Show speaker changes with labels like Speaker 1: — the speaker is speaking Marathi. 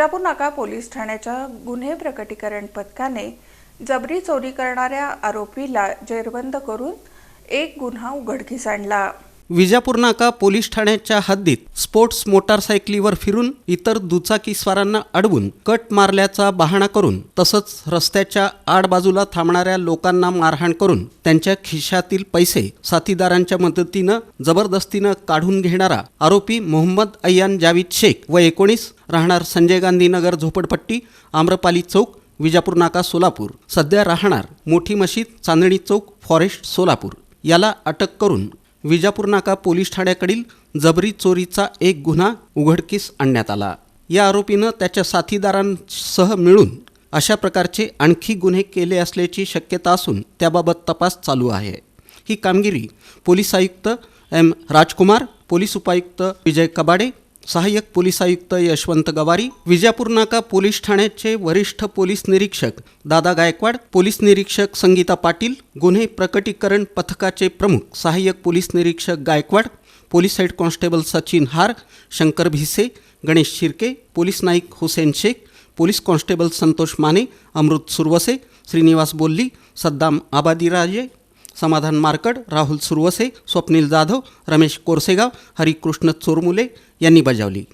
Speaker 1: विजापूर नाका पोलीस ठाण्याच्या गुन्हे प्रकटीकरण पथकाने जबरी चोरी करणाऱ्या आरोपीला जेरबंद करून एक गुन्हा उघडकीस आणला.
Speaker 2: विजापूर नाका पोलीस ठाण्याच्या हद्दीत स्पोर्ट्स मोटारसायकलीवर फिरून इतर दुचाकीस्वारांना अडवून कट मारल्याचा बहाणा करून तसंच रस्त्याच्या आडबाजूला थांबणाऱ्या लोकांना मारहाण करून त्यांच्या खिशातील पैसे साथीदारांच्या मदतीनं जबरदस्तीनं काढून घेणारा आरोपी मोहम्मद अय्यान जावीद शेख व एकोणीस राहणार संजय गांधी नगर झोपडपट्टी आम्रपाली चौक विजापूर नाका सोलापूर. सध्या राहणार मोठी मशीद चांदणी चौक फॉरेस्ट सोलापूर. याला अटक करून विजापूर नाका पोलीस ठाण्याकडील जबरी चोरीचा एक गुन्हा उघडकीस आणण्यात आला. या आरोपीनं त्याच्या साथीदारांसह मिळून अशा प्रकारचे आणखी गुन्हे केले असल्याची शक्यता असून त्याबाबत तपास चालू आहे. ही कामगिरी पोलीस आयुक्त एम राजकुमार पोलीस उपायुक्त विजय कबाडे सहाय्यक पोलीस आयुक्त यशवंत गवारी विजापूर नाका पोलीस ठाण्याचे वरिष्ठ पोलीस निरीक्षक दादा गायकवाड पोलीस निरीक्षक संगीता पाटील गुन्हे प्रकटीकरण पथकाचे प्रमुख सहाय्यक पोलीस निरीक्षक Gaikwad police head constable Sachin Har Shankar Bhise Ganesh Shirke police Naik Hussain Shaikh police constable Santosh Mane Amrut Suravase Shrinivas Bolli Saddam Abadiraje Samadhan Markad Rahul Suravase Swapnil Jadhav Ramesh Korsegaon Harikrishna Chormule यांनी बजावली.